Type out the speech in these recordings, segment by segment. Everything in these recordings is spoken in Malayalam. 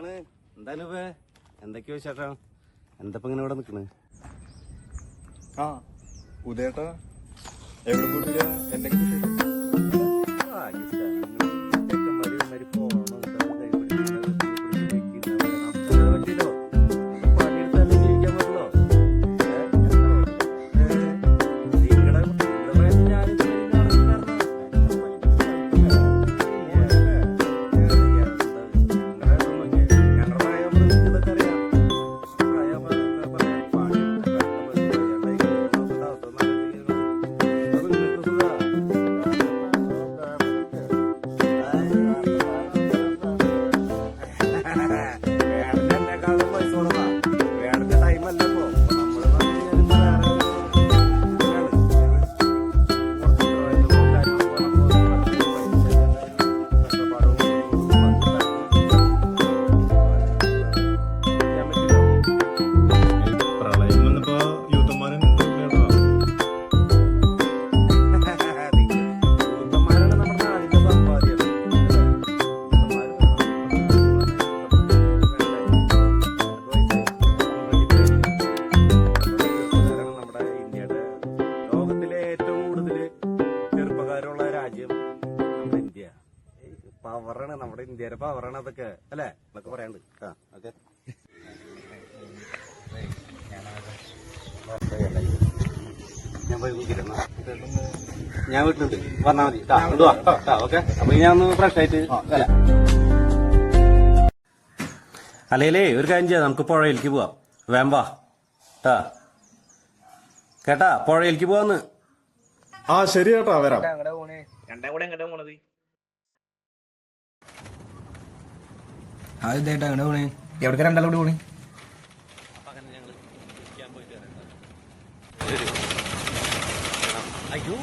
എന്താണ് എന്തായാലും ഇപ്പൊ എന്തൊക്കെയോ ചേട്ടാ എന്തപ്പോ ഇങ്ങനെ ഇവിടെ നിക്കണ് ആ ഉദയേട്ടാ. എവിടെ കൂട്ടില്ല എന്തെങ്കിലും നമ്മുടെ ഇന്ത്യയുടെ പവറാണ് അതൊക്കെ അല്ലേ? എന്നൊക്കെ പറയാണ്ട് ആ ഓക്കെ. ഞാൻ വീട്ടിലുണ്ട്. പറഞ്ഞാൽ മതി. ഓക്കെ. അപ്പൊ ഞാൻ ഒന്ന് ഫ്രഷ് ആയിട്ട് അല്ല അല്ലേലേ ഒരു കാര്യം ചെയ്യാം. നമുക്ക് പുഴയിലേക്ക് പോവാം. വേം വാ. ട്ടാ കേട്ടാ പുഴയിലേക്ക് പോവാന്ന്. ആ ശരി കേട്ടാ വരാം. അതെന്താ അങ്ങനെ പോണേ. എവിടേക്ക് രണ്ടാളും കൂടി പോണേ? അയ്യോ.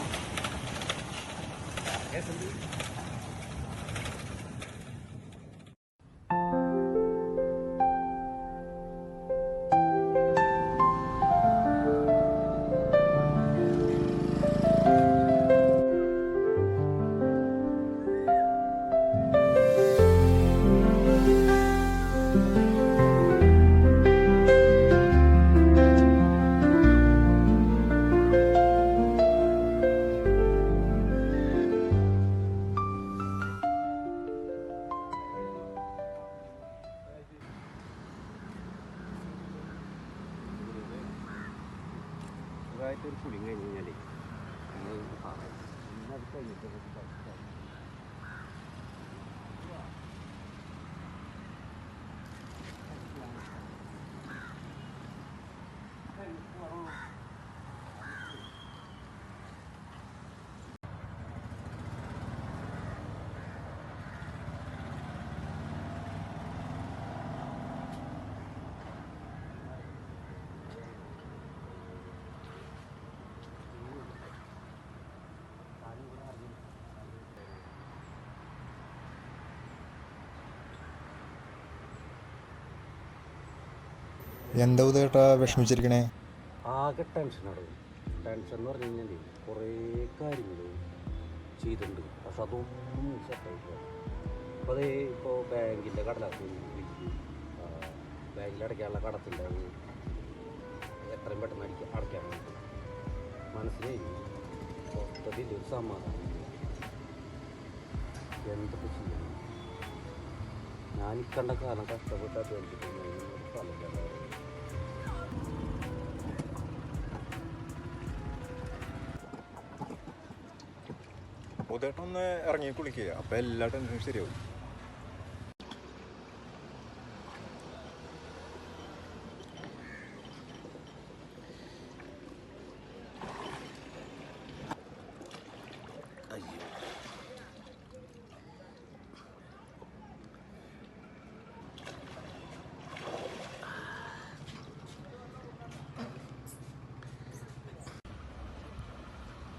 ഒരു കുളി കഴിഞ്ഞ് കഴിഞ്ഞാൽ നമ്മൾ പറയാം. പിന്നെ അത് കഴിഞ്ഞിട്ട് നമുക്ക് സംസാരിക്കാം. എന്താ ഉദയേട്ടാ വിഷമിച്ചിരിക്കണേ? ആകെ ടെൻഷനാണ് ടെൻഷൻ എന്ന് പറഞ്ഞു കഴിഞ്ഞാൽ കുറേ കാര്യങ്ങൾ ചെയ്തിട്ടുണ്ട്. പക്ഷെ അതൊന്നും സെറ്റായിട്ടില്ല അപ്പോൾ അതേ ഇപ്പോൾ ബാങ്കിന്റെ കടലാസ് ബാങ്കിൽ അടയ്ക്കാനുള്ള കടത്തിന്റെ എത്രയും പെട്ടെന്ന് അടിക്കാൻ അടയ്ക്കാൻ വേണ്ടി. മനസ്സിലായി? മൊത്തത്തിൽ ഒരു സമാധാനം. എന്തൊക്കെ ചെയ്യണം ഞാൻ ഇക്കണ്ട കാലം കഷ്ടപ്പെട്ട് അധ്വാനിച്ചിട്ട് ഒരു സ്ഥലമില്ല ഒന്ന് ഇറങ്ങി കുളിക്കുക. അപ്പൊ എല്ലാ ടെൻഷനും ശരിയാവും.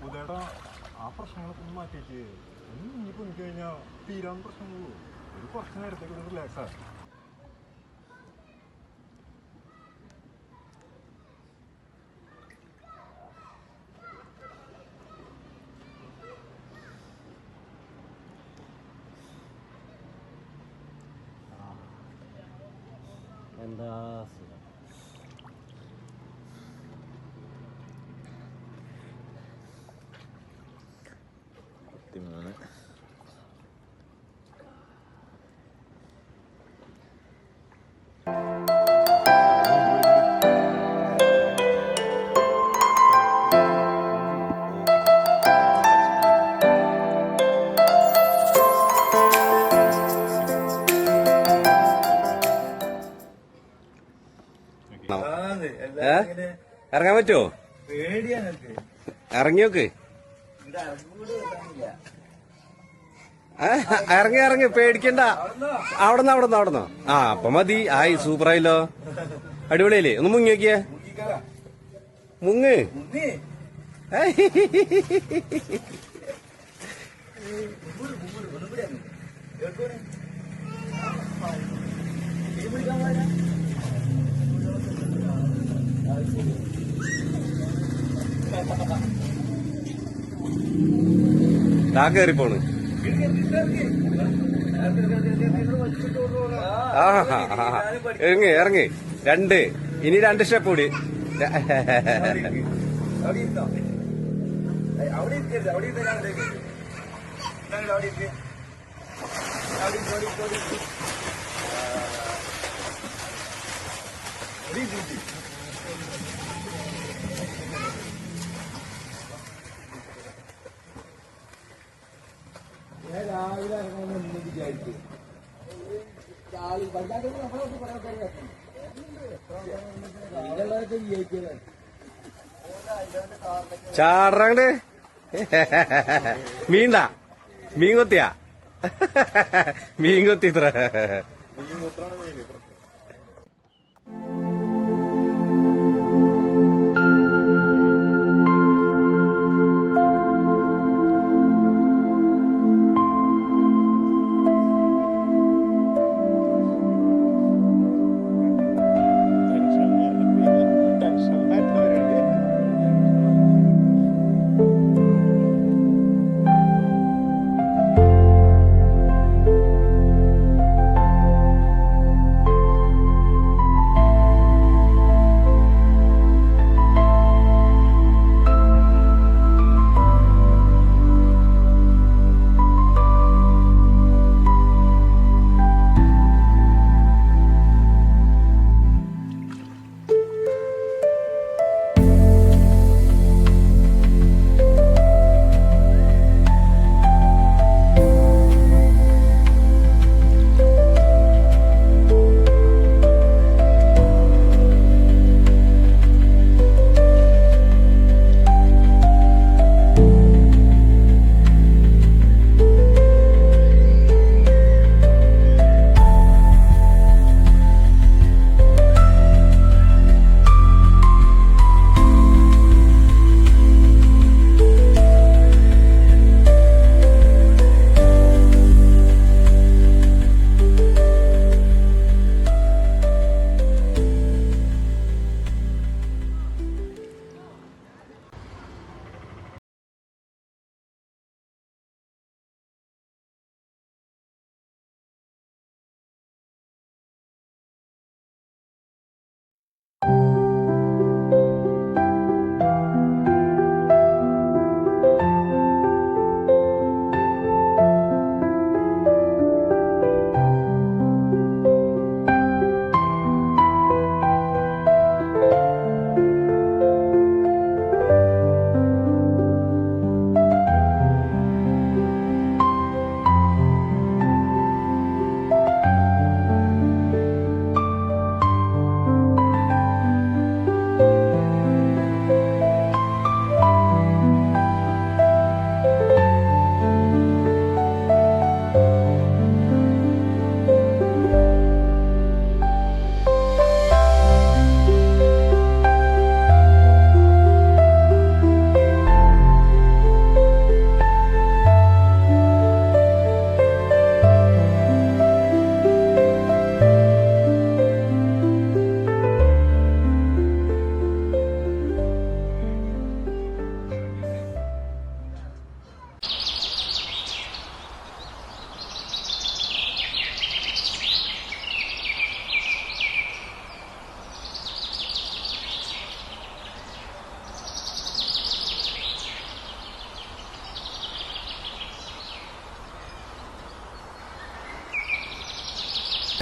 ഉദയേട്ടാ ആ പ്രശ്നങ്ങളൊക്കെ ഒന്ന് മാറ്റിയിട്ട് ഒന്ന് ഇനി പോയി കഴിഞ്ഞാൽ തീരാൻ പ്രശ്നങ്ങളുള്ളൂ ഒരു കുറച്ച് നേരത്തേക്ക് ഒരു റിലാക്സാ എന്താ സുഖം പത്തിമൂന്ന് ഏ ഇറങ്ങാൻ പറ്റുമോ? ഇറങ്ങി നോക്ക് ഏ, ഇറങ്ങി ഇറങ്ങി പേടിക്കണ്ട. അവിടുന്ന് അവിടുന്ന് അവിടുന്ന്? ആ അപ്പൊ മതി. ആയി സൂപ്പറായില്ലോ അടിപൊളിയല്ലേ? ഒന്ന് മുങ്ങി നോക്കിയേ. മുങ്ങ്. താ കേറിപ്പോണ്. ഇറങ്ങ് ഇറങ്ങി. രണ്ട്. ഇനി രണ്ട് സ്റ്റെപ്പ് കൂടി. ചാടറങ്ങട്. മീണ്ട മീൻ കൊത്തിയാ മീൻ കൊത്തി ഇത്ര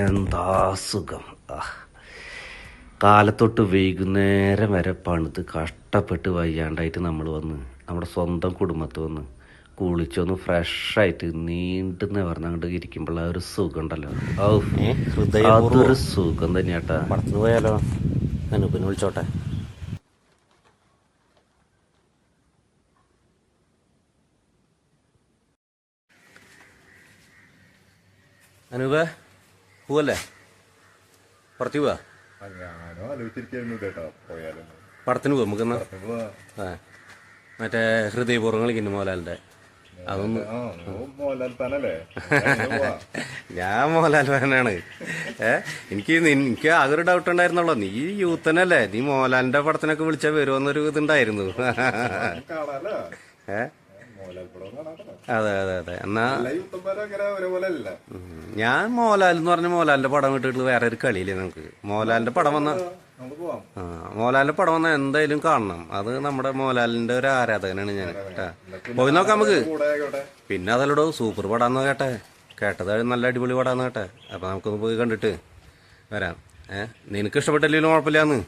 എന്താ സുഖം. കാലത്തൊട്ട് വൈകുന്നേരം വരെ പണിത് കഷ്ടപ്പെട്ട് വയ്യാണ്ടായിട്ട് നമ്മൾ വന്ന് നമ്മുടെ സ്വന്തം കുടുംബത്ത് വന്ന് കുളിച്ചൊന്ന് ഫ്രഷായിട്ട് നീണ്ടു നിവർന്നങ്ങോട്ട് ഇരിക്കുമ്പോൾ ആ ഒരു സുഖം ഉണ്ടല്ലോ അതൊരു സുഖം തന്നെയാട്ടാ. പടത്തിന് പോയാലോ? അനുപിന് വിളിച്ചോട്ടെ. അനൂപ? പോവല്ലേ? പുറത്തു പോവാ? പടത്തിന് പോവാ നമുക്ക് മറ്റേ ഹൃദയപൂർവം കളിക്കുന്നു മോഹൻലാലിന്റെ. അതൊന്ന് ഞാൻ മോഹൻലാൽ ഫാനാണ്. ഏ എനിക്ക് എനിക്ക് ആകെ ഒരു ഡൗട്ട് ഉണ്ടായിരുന്നുള്ളൂ. നീ യൂത്തനല്ലേ? നീ മോഹൻലാലിന്റെ പടത്തിനൊക്കെ വിളിച്ചാൽ വരുമെന്നൊരു ഇതുണ്ടായിരുന്നു. ഏ? അതെ അതെ അതെ. എന്നാ ഞാൻ മോഹൻലാൽ എന്ന് പറഞ്ഞ മോഹൻലാലിന്റെ പടം വിട്ടിട്ട് വേറെ ഒരു കളിയില്ലേ നമുക്ക് മോഹൻലാലിന്റെ പടം വന്ന ആ മോഹൻലാലിന്റെ പടം വന്ന എന്തായാലും കാണണം. അത് നമ്മുടെ മോഹൻലാലിന്റെ ഒരു ആരാധകനാണ് ഞാൻ. കേട്ടാ. പോയി നോക്കാം നമുക്ക്. പിന്നെ അതല്ലടോ സൂപ്പർ പടാന്ന് കേട്ടെ. കേട്ടത് നല്ല അടിപൊളി പടാന്ന് കേട്ടെ. അപ്പൊ നമുക്കൊന്ന് പോയി കണ്ടിട്ട് വരാം. ഏ? നിനക്ക് ഇഷ്ടപ്പെട്ടില്ലെങ്കിലും കുഴപ്പമില്ലാന്ന്.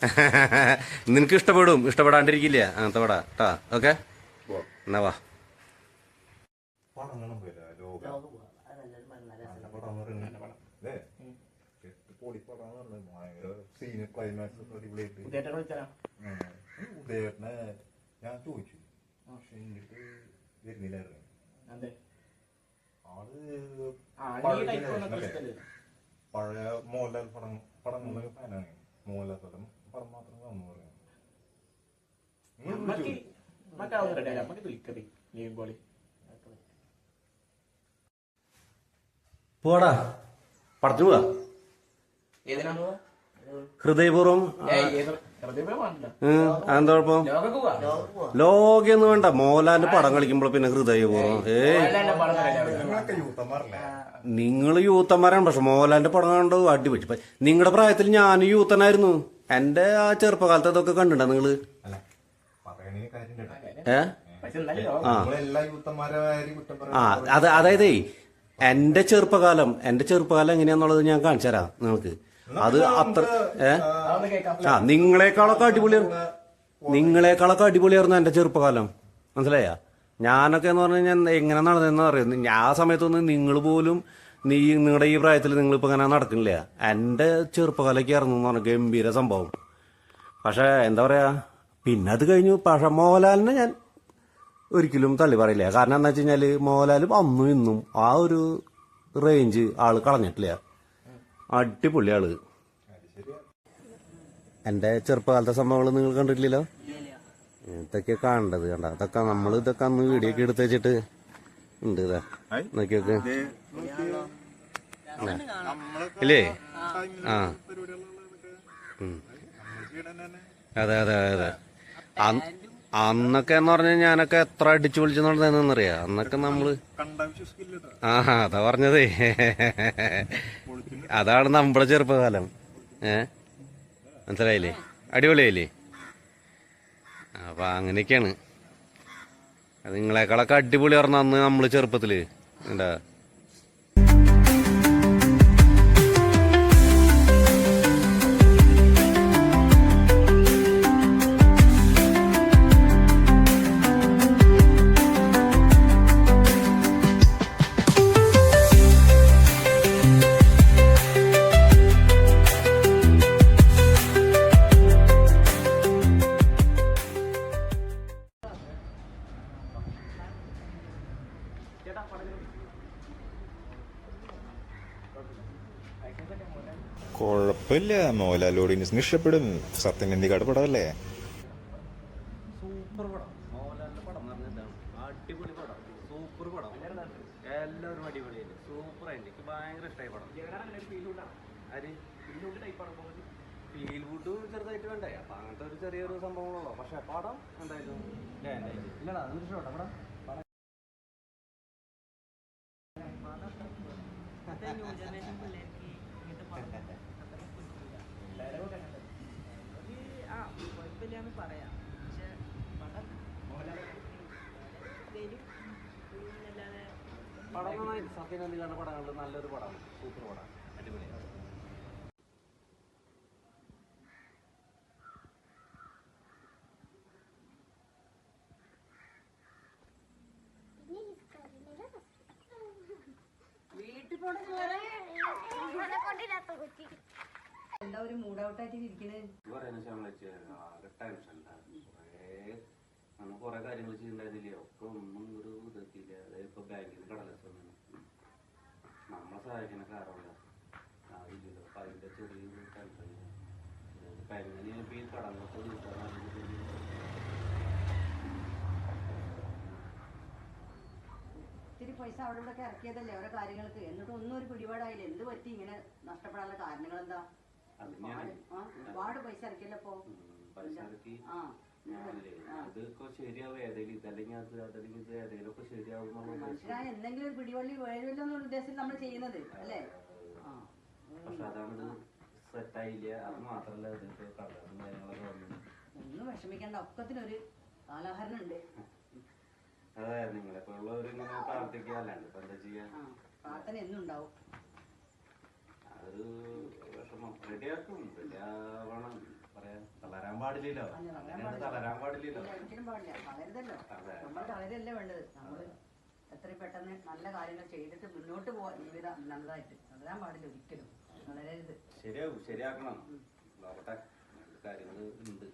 നിനക്ക് ഇഷ്ടപ്പെടും. ഇഷ്ടപ്പെടാണ്ടിരിക്കില്ല അങ്ങനത്തെ പടാ. കേട്ടാ ഓക്കെ? എന്നാ വാ. പടം കാണാൻ പോയില്ല ലോക. പടം അല്ലേ? എട്ട് പടം പറഞ്ഞത് ഭയങ്കര സീന് ക്ലൈമാക്സ് അടിപൊളിയായിട്ട്. ഉദയേട്ടനെ ഞാൻ ചോദിച്ചു. പക്ഷെ എന്നിട്ട് വരുന്നില്ലായിരുന്നു. ആൾ പഴയ മോഹൻലാൽ പടം പടങ്ങളുടെ ഫാനാണ്. മോഹൻലാൽ പടം പടം മാത്രം കാണുന്നു പറയാം നിങ്ങൾ വിളിച്ചു പോടാ പടത്തിന് പോവാ. ഹൃദയപൂർവം ഉം, അതെന്താ കുഴപ്പം? ലോകയൊന്നും വേണ്ട. മോഹൻലാലിന്റെ പടം കളിക്കുമ്പോൾ പിന്നെ ഹൃദയപൂർവം. ഏ നിങ്ങൾ യൂത്തന്മാരാണ്. പക്ഷെ മോഹൻലാലിന്റെ പടം കണ്ടു അടിപൊളി. നിങ്ങളുടെ പ്രായത്തിൽ ഞാൻ യൂത്തനായിരുന്നു. എന്റെ ആ ചെറുപ്പകാലത്ത് അതൊക്കെ കണ്ടിട്ടുണ്ടോ നിങ്ങൾ? ഏ? ആ അത് അതായത് എന്റെ ചെറുപ്പകാലം എന്റെ ചെറുപ്പകാലം എങ്ങനെയാന്നുള്ളത് ഞാൻ കാണിച്ചു തരാം നിങ്ങൾക്ക് അത് അത്ര ഏ? ആ നിങ്ങളെക്കാളൊക്കെ അടിപൊളിയായിരുന്നു നിങ്ങളെക്കാളൊക്കെ അടിപൊളിയായിരുന്നു എന്റെ ചെറുപ്പകാലം. മനസ്സിലായ? ഞാനൊക്കെ എന്ന് പറഞ്ഞു കഴിഞ്ഞാൽ എങ്ങനെ നടന്നെന്ന് അറിയുന്നു ഞാൻ ആ സമയത്തൊന്നും നിങ്ങൾ പോലും നീ നിങ്ങളുടെ ഈ പ്രായത്തിൽ നിങ്ങൾ ഇപ്പൊ ഇങ്ങനെ നടക്കുന്നില്ല എന്റെ ചെറുപ്പകാലൊക്കെ ആയിരുന്നു എന്ന് പറഞ്ഞ ഗംഭീര സംഭവം. പക്ഷെ എന്താ പറയാ? പിന്നെ അത് കഴിഞ്ഞു. പക്ഷെ മോഹൻലാലിനെ ഞാൻ ഒരിക്കലും തള്ളി പറയില്ല. കാരണം എന്താ വെച്ച് കഴിഞ്ഞാൽ മോഹൻലാലും അന്നും ഇന്നും ആ ഒരു റേഞ്ച് ആൾ കളഞ്ഞിട്ടില്ല. അടിപൊളി ആൾ. എന്റെ ചെറുപ്പകാലത്തെ സംഭവങ്ങൾ നിങ്ങൾ കണ്ടിട്ടില്ലല്ലോ? ഇതൊക്കെ കാണേണ്ടത് കണ്ട? അതൊക്കെ നമ്മൾ ഇതൊക്കെ അന്ന് വീഡിയോ ഒക്കെ എടുത്ത് വെച്ചിട്ട് ഉണ്ട് ഇതാ. നോക്കിയൊക്കെ. ഇല്ലേ? ആ. അതെ അതെ അതെ അന്നൊക്കെ എന്ന് പറഞ്ഞാൽ ഞാനൊക്കെ എത്ര അടിച്ചു പൊളിച്ചു നടന്നറിയാ അന്നൊക്കെ നമ്മൾ ആ അതാ പറഞ്ഞതേ. അതാണ് നമ്മുടെ ചെറുപ്പകാലം. ഏ? മനസ്സിലായില്ലേ? അടിപൊളിയായില്ലേ? അപ്പൊ അങ്ങനെയൊക്കെയാണ്. നിങ്ങളെക്കാളൊക്കെ അടിപൊളി പറഞ്ഞ അന്ന് നമ്മൾ ചെറുപ്പത്തിൽ. എന്താ? കുഴപ്പമില്ല മോഹൻലാൽ ഓഡിയൻസിന് ഇഷ്ടപ്പെടും സത്യനന്ദിക്കാട് പടമല്ലേ? സൂപ്പർ പടം. മോഹൻലാലിന്റെ പടം എന്ന് പറഞ്ഞാൽ അടിപൊളി പടം. സൂപ്പർ പടം. എല്ലാവരും അടിപൊളിയായിട്ട് സൂപ്പർ ആയിട്ട് എനിക്ക് ഭയങ്കര ഇഷ്ടമായി പടം. ആര്? ഫീൽ വുഡ് ചെറുതായിട്ട് വേണ്ടേ. അപ്പൊ അങ്ങനത്തെ ഒരു ചെറിയൊരു സംഭവങ്ങളുള്ളൂ പക്ഷെ പടം എന്തായാലും ഇല്ലടാ അതൊരു ഇഷ്ടപ്പെട്ടോ പടം പറയാം പക്ഷെ പടം എന്നല്ലാതെ പടം നന്നായി സത്യനന്ദിക്കാണ്ട് പടങ്ങളിൽ നല്ലൊരു പടമാണ് സൂപ്പർ പടം. അടിപൊളിയാണ് വീട്ടിൽ പോണ എന്താ ഒരു മൂഡ് ഔട്ടായിട്ട് ഇരിക്കണേ പറയുന്ന ശമ്പളിച്ച് ആകെ ടെൻഷനിലാണ് കുറേ നമ്മൾ കുറേ കാര്യങ്ങൾ ചെയ്യണ്ടായിരുന്നില്ലേ ഒക്കെ ഒന്നും ഒരു ഇതെത്തിയില്ല അതായത് ഇപ്പോൾ ബാങ്കിൽ നിന്ന് കടലാസ് വന്നു നമ്മളെ സഹായിക്കുന്ന കാരണമില്ല ആവില്ലല്ലോ അപ്പം അതിന്റെ ചെറിയൊരു ടെൻഷൻ ഇപ്പം എങ്ങനെയാണ് ഇപ്പോൾ ഈ കടങ്ങളൊക്കെ വീട്ടാൻ ഇത്തിരി പൈസ അവിടെ ഇവിടെ ഇറക്കിയതല്ലേ ഓരോ കാര്യങ്ങൾക്ക്? എന്നിട്ട് ഒന്നും ഒരു പിടിപാടായില്ല? എന്ത് പറ്റി ഇങ്ങനെ നഷ്ടപ്പെടാനുള്ള കാരണങ്ങൾ എന്താ ഒരുപാട് പൈസ ഇറക്കിയല്ലോ ഇറക്കി. ആ ഞാനില്ലേ അതൊക്കെ ശരിയാവും. ഏതെങ്കിലും ഇതല്ലെങ്കിൽ അത് അതല്ലെങ്കിൽ ഇത് ഏതെങ്കിലും ഒക്കെ ശരിയാവും എന്നുള്ള ഉദ്ദേശം. മനുഷ്യരായ എന്തെങ്കിലും ഒരു പിടിവള്ളി വീഴുമല്ലോ എന്നുള്ള ഉദ്ദേശത്തിൽ നമ്മൾ ചെയ്യുന്നത് അല്ലേ? പക്ഷെ അതാണ് സെറ്റായില്ല അത് മാത്രല്ല ഇതിപ്പോ കടലാസും കാര്യങ്ങളൊക്കെ വന്നു. ഒന്നും വിഷമിക്കേണ്ട ഒക്കത്തിനൊരു കാലഹരണം ഉണ്ട് അതെ നിങ്ങളെപ്പോ ഉള്ളവരിങ്ങനെ പ്രാർത്ഥിക്കുക അല്ലാണ്ട് ഇപ്പൊ എന്താ ചെയ്യാ? പ്രാർത്ഥന എന്നും ഉണ്ടാവും. അതൊരു വിഷമം. റെഡിയാക്കും റെഡിയാവണം. പറയാ തളരാൻ പാടില്ലല്ലോ. തളരാൻ അങ്ങനെയാണ് തളരാൻ പാടില്ലല്ലോ. ഒരിക്കലും പാടില്ല. വളരുതല്ലോ നമ്മൾ വേണ്ടത്. നമ്മൾ എത്രയും പെട്ടെന്ന് നല്ല കാര്യങ്ങൾ ചെയ്തിട്ട് മുന്നോട്ട് പോവാൻ ജീവിതം നല്ലതായിട്ട്. വളരാൻ പാടില്ല ഒരിക്കലും. വളരരുത് ശരിയാവും ശരിയാക്കണം. നോക്കട്ടെ കാര്യങ്ങൾ ഉണ്ട്.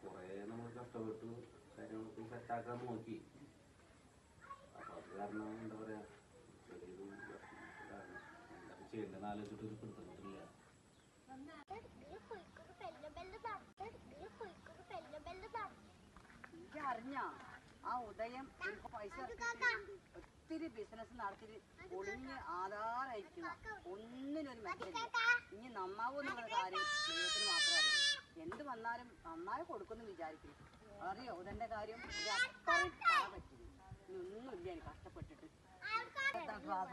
കുറേ നമ്മൾ കഷ്ടപ്പെട്ടു കാര്യങ്ങളൊക്കെ സെറ്റാക്കാൻ നോക്കി. അപ്പൊ അത് കാരണം എന്താ പറയാ ചെറിയൊരു കാരണം എന്താ ചെയ്യേണ്ടതെന്ന് ആലോചിച്ചിട്ട് ഒരു പിടുത്തമില്ല അറിഞ്ഞ? ആ ഉദയം പൈസ ഒത്തിരി ബിസിനസ് നടത്തി ഒളിഞ്ഞ് ആധാരായിരിക്കുന്ന ഒന്നിനൊരു മെച്ചമില്ല. ഇനി നന്നാവൂ എന്നുള്ള കാര്യം ദൈവത്തിന് മാത്രമേ എന്ത് വന്നാലും നന്നായി കൊടുക്കുമെന്ന് വിചാരിക്കും അറിയോ? ഉദന്റെ കാര്യം? പറ്റില്ല. ഇനി എനിക്ക് കഷ്ടപ്പെട്ടിട്ട്.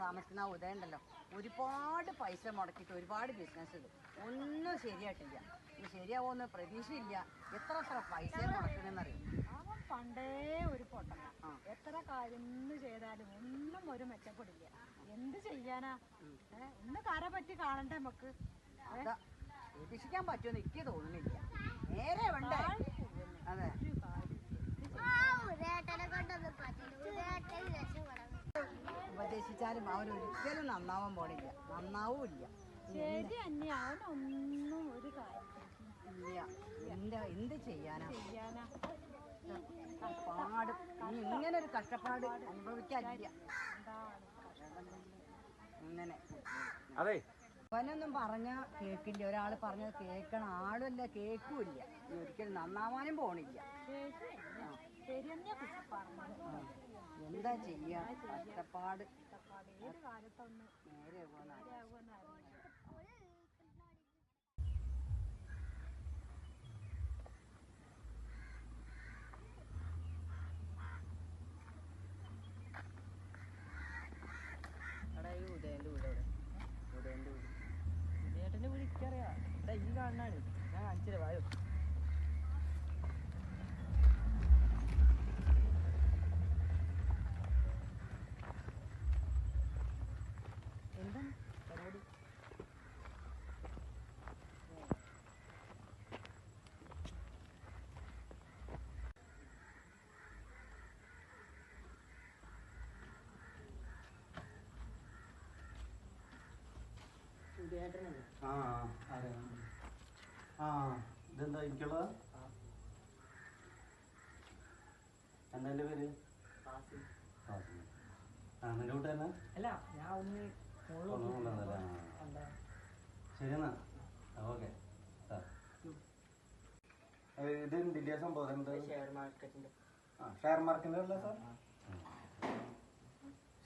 താമസിക്കുന്ന ഉദയുണ്ടല്ലോ. ഒരുപാട് പൈസ മുടക്കിയിട്ട് ഒരുപാട് ബിസിനസ് ഒന്നും ശരിയായിട്ടില്ല. ഇനി ശരിയാവുമെന്ന് പ്രതീക്ഷയില്ല. എത്ര എത്ര പൈസ മുടക്കണമെന്നറിയും പണ്ടേ ഒരു പൊട്ട ആ. എത്ര കാര്യം ചെയ്താലും ഒന്നും ഒരു മെച്ചപ്പെടില്ല. എന്ത് ചെയ്യാനാ? ഒന്ന് കര പറ്റി കാണണ്ടേ നമുക്ക്? ഉപേക്ഷിക്കാൻ പറ്റുമെന്ന് എനിക്ക് തോന്നുന്നില്ല. നേരെ വേണ്ടേ? അതെ. ഉപദേശിച്ചാലും അവൻ ഒരിക്കലും നന്നാവാൻ പോണില്ല. നന്നാവൂല്ല. ശരി അന്യ. അവനൊന്നും ഒരു കാര്യം ഇല്ല. എന്താ എന്ത് ചെയ്യാനാ? ചെയ്യാനാ? പാട് ഇനി ഇങ്ങനെ ഒരു കഷ്ടപ്പാട് അനുഭവിക്കാനില്ല. അങ്ങനെ അതെ. അവനൊന്നും പറഞ്ഞ കേക്കില്ല. ഒരാൾ പറഞ്ഞത് കേക്കണ ആളുമല്ല കേക്കുമില്ല ഇനി ഒരിക്കലും നന്നാവാനും പോണില്ല. എന്താ ചെയ്യാ? കഷ്ടപ്പാട്. നേരെ പോകുന്ന ഇവിടെ ഞാൻ കാണിച്ചില്ല വായോ ആ. അറിയാം ആ ഇതെന്താ എനിക്കുള്ളത് എന്താ എന്റെ പേര്. ആ നിന്റെ തന്നെ? അല്ല ഞാൻ ഒന്ന് ഓക്കെ. ഇത് എന്തിന്റെ സംഭവം? എന്താ? ഷെയർ മാർക്കറ്റിന്റെ ആ ഷെയർ മാർക്കറ്റിന്റെ അല്ലേ സാർ?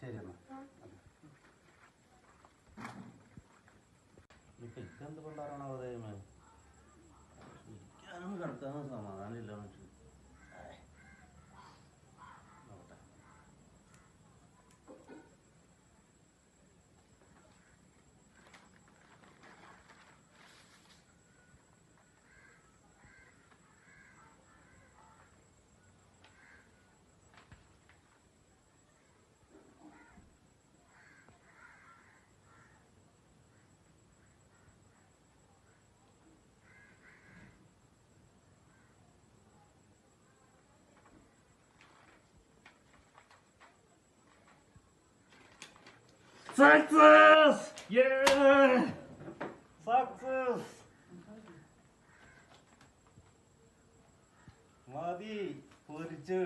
ശരി എന്നാ. ഇപ്പം ഇതെന്ത് 안 하는 거는 떠나서 안 하려면 സക്സസ് Success! മതി പൊരിച്ച്.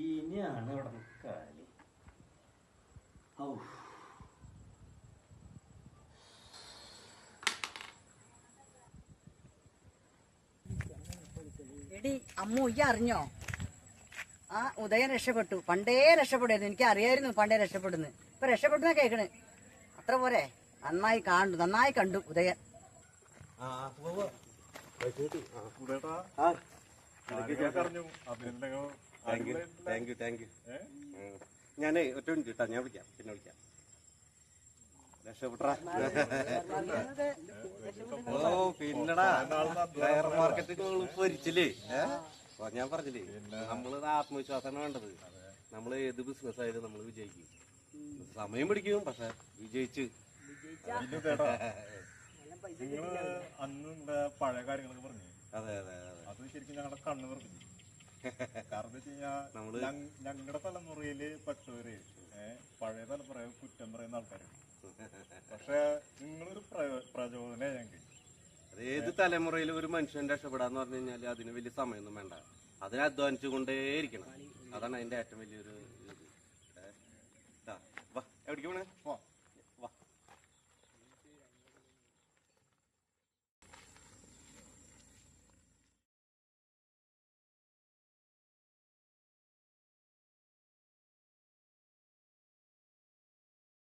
ഇനിയാണ് ഇവിടെ കാലി ഔ എടി അമ്മു ഈ അറിഞ്ഞോ? ആ ഉദയൻ രക്ഷപ്പെട്ടു. പണ്ടേ രക്ഷപ്പെടുമായിരുന്നു. എനിക്ക് അറിയായിരുന്നു പണ്ടേ രക്ഷപ്പെടുന്നു. ഇപ്പൊ രക്ഷപ്പെട്ടു കേക്കണ്. അത്ര പോരെ. നന്നായി കാണു നന്നായി കണ്ടു ഉദയൻ. ഞാനേ ഒറ്റ മിനിറ്റ് കേട്ടാ. ഞാൻ വിളിക്കാം. പിന്നെ വിളിക്കാം. ഓ പിന്നടാ. മാർക്കറ്റ് പൊരിച്ചില്ലേ ഞാൻ പറഞ്ഞില്ലേ നമ്മൾ ആത്മവിശ്വാസമാണ് വേണ്ടത്. നമ്മൾ ഏത് ബിസിനസ് ആയാലും നമ്മൾ വിജയിക്കും. സമയം പിടിക്കും പക്ഷെ വിജയിച്ച്. നിങ്ങൾ പഴയ അതെ അതെ അതെ. ഞങ്ങളുടെ ഞങ്ങളുടെ തലമുറയിൽ പെട്ടവര് പഴയ തലമുറ കുറ്റം പറയുന്ന ആൾക്കാരാണ് പക്ഷെ നിങ്ങളൊരു പ്രചോദന ഞങ്ങൾക്ക് അത് ഏത് തലമുറയിൽ ഒരു മനുഷ്യൻ രക്ഷപ്പെടാന്ന് പറഞ്ഞു കഴിഞ്ഞാൽ അതിന് വലിയ സമയമൊന്നും വേണ്ട. അതിനെ അധ്വാനിച്ചുകൊണ്ടേയിരിക്കണം അതാണ് അതിന്റെ ഏറ്റവും വലിയൊരു ഇത്. ഏ? ദാ, വാ, എവിടേക്ക് പോണേ? പോ